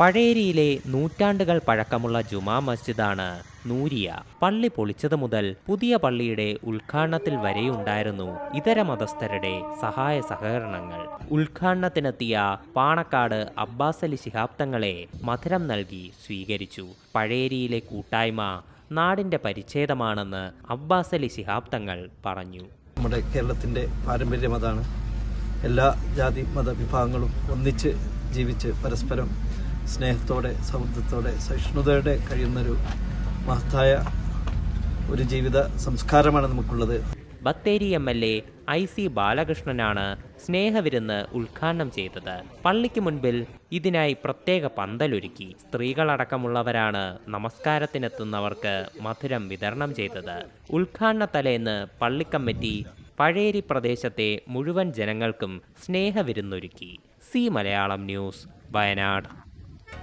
പഴേരിയിലെ നൂറ്റാണ്ടുകൾ പഴക്കമുള്ള ജുമാ മസ്ജിദാണ് നൂരിയ. പള്ളി പൊളിച്ചത് മുതൽ പുതിയ പള്ളിയുടെ ഉദ്ഘാടനത്തിൽ വരെയുണ്ടായിരുന്നു ഇതര മതസ്ഥരുടെ സഹായ സഹകരണങ്ങൾ. ഉദ്ഘാടനത്തിനെത്തിയ പാണക്കാട് അബ്ബാസ് അലി ശിഹാബ് മധുരം നൽകി സ്വീകരിച്ചു. പഴേരിയിലെ കൂട്ടായ്മ നാടിന്റെ പരിച്ഛേദമാണെന്ന് അബ്ബാസ് അലി പറഞ്ഞു. നമ്മുടെ കേരളത്തിന്റെ പാരമ്പര്യം അതാണ് എല്ലാ ജാതി മത വിഭാഗങ്ങളും ഒന്നിച്ച് ജീവിച്ച് പരസ്പരം സ്നേഹത്തോടെ സൗഹൃദത്തോടെ സഹിഷ്ണുതയോടെ കഴിയുന്നൊരു മഹത്തായ ഒരു ജീവിത സംസ്കാരമാണ് നമുക്കുള്ളത്. Bathery M L A I C ബാലകൃഷ്ണനാണ് സ്നേഹവിരുന്ന് ഉദ്ഘാടനം ചെയ്തത്. പള്ളിക്ക് മുൻപിൽ ഇതിനായി പ്രത്യേക പന്തലൊരുക്കി സ്ത്രീകളടക്കമുള്ളവരാണ് നമസ്കാരത്തിനെത്തുന്നവർക്ക് മധുരം വിതരണം ചെയ്തത്. ഉദ്ഘാടന തലേന്ന് പള്ളിക്കമ്മിറ്റി പഴേരി പ്രദേശത്തെ മുഴുവൻ ജനങ്ങൾക്കും സ്നേഹവിരുന്നൊരുക്കി. C Malayalam news Wayanad.